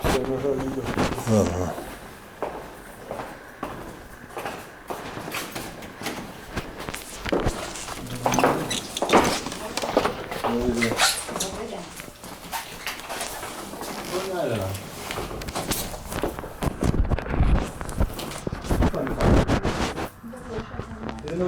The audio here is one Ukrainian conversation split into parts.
Все, на жаль, йде. Ага. Ну,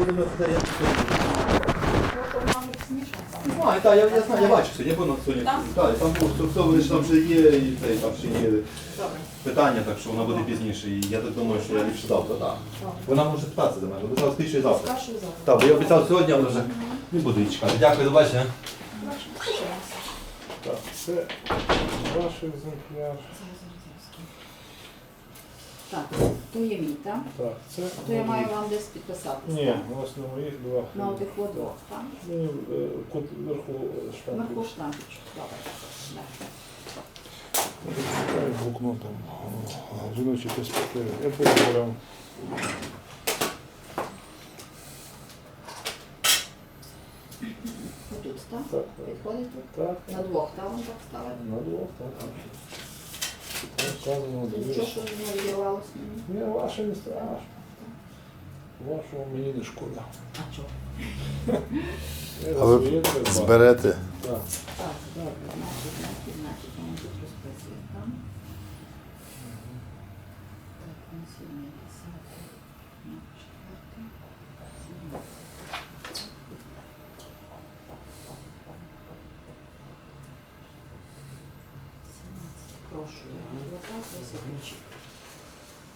а, так, я, я знаю, я бачу сьогодні, я був на сьогодні. Там? Так, там був струкцований, що там ще є, і це, і там ще є Добре. питання, так що вона буде пізніше. І я так думаю, що я ліпше завтра, так. Добре. Вона може питатися до мене, обіцяв скоріше завтра. Скажу завтра. Так, бо я обіцяв сьогодні, але вже не буду її чекати. Дякую, до бачення. Так, це ваш екземпляр. Так, то є мій, так? Так, це. То я маю вам десь підписатися. Ні, у вас на моїх два. На отих двох, так? Мені е, кут вверху е, штамп. Вверху штампічок. Добре. Легко. Чекаю блокнотом. О, Жіночі перспективи. Я перебирав. Отут, так? Так, так. Підходить тут? Так, На двох, так? Вам так ставити? на двох, так. Розказано, Нічого, дивіться. Ні. Ваше не страшно. Вашого мені не шкода. А чого? А ви зберете. Так. Так, значить, значить, значить, тут розписує, так? Так, пенсійний десятий, Прошу, адвокат.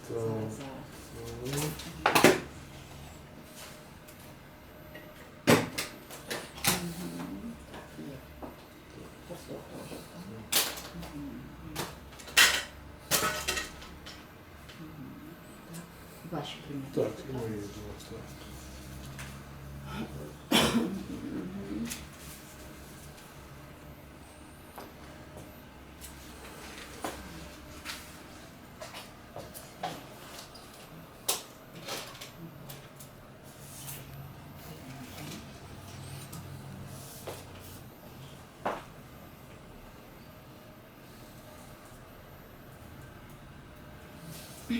Зараз, зараз. Ваші прийняти. Так, і мої два. Так.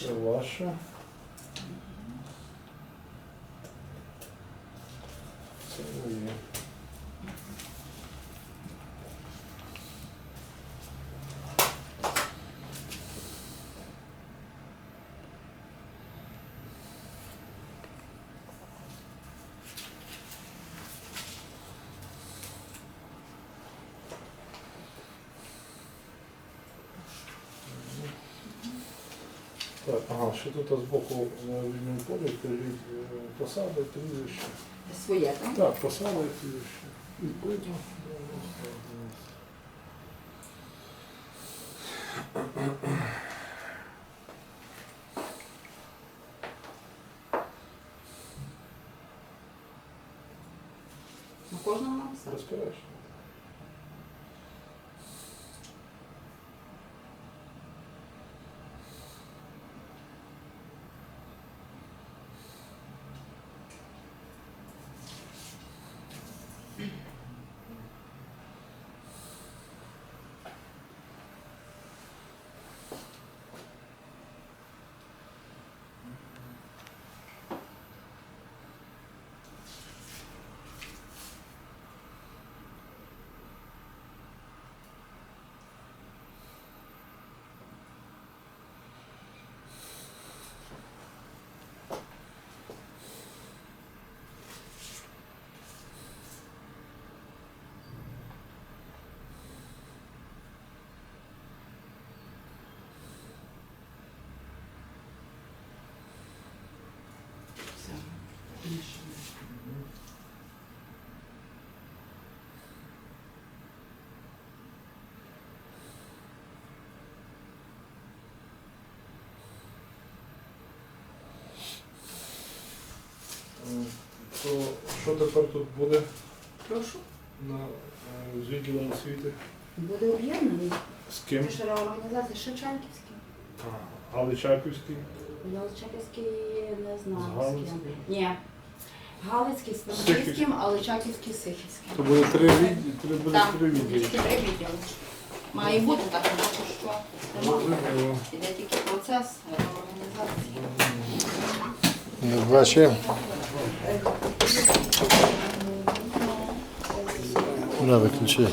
Це ваше. Це моє. Так, ага, ще тут збоку на вільному полі кажіть е, посади, прізвище. Своє, так? Так, посади, прізвище. Відповідно. На кожного написати? Безперечно. То що тепер тут буде Прошу. на е, з відділом освіти? Буде об'єднаний. З ким? Ж організація Шевченківська. А, Але Чайківський. Ялчаківський не знаю з ким. Галицьким? Ні. Галицький з. Франківським, а Личаківський з Сихівським. То буде три відділи, три буде Так, три відділи. тільки три відділи. Має бути так, тому що нема. Зрозуміло. Іде тільки процес реорганізації. Не бачив. Bravo, Quinti.